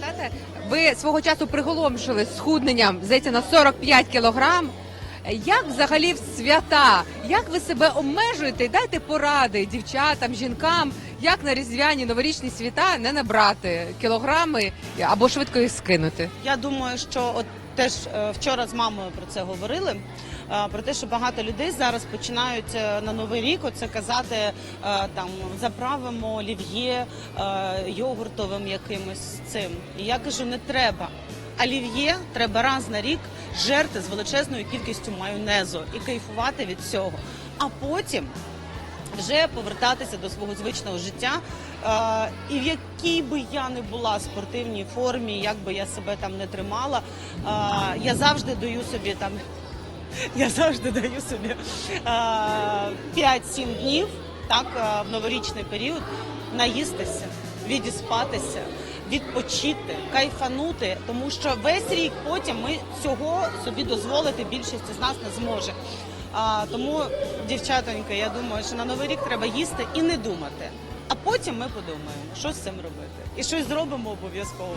запитати, ви свого часу приголомшили схудненням, здається, на 45 кілограм. Як взагалі в свята? Як ви себе обмежуєте? Дайте поради дівчатам, жінкам, як на різдвяні новорічні свята не набрати кілограми або швидко їх скинути. Я думаю, що от теж е, вчора з мамою про це говорили. е, Про те, що багато людей зараз починають е, на новий рік оце казати там заправимо олів'є йогуртовим якимось цим. І я кажу, не треба. Олів'є треба раз на рік жерти з величезною кількістю майонезу і кайфувати від цього. А потім вже повертатися до свого звичного життя. Е, і в якій би я не була спортивній формі, як би я себе там не тримала, е, я завжди даю собі там. Я завжди даю собі е, 5-7 днів, так, е, в новорічний період, наїстися, відіспатися, відпочити, кайфанути, тому що весь рік потім ми цього собі дозволити більшість з нас не зможе. А, тому, дівчатоньки, я думаю, що на новий рік треба їсти і не думати. А потім ми подумаємо, що з цим робити, і щось зробимо обов'язково.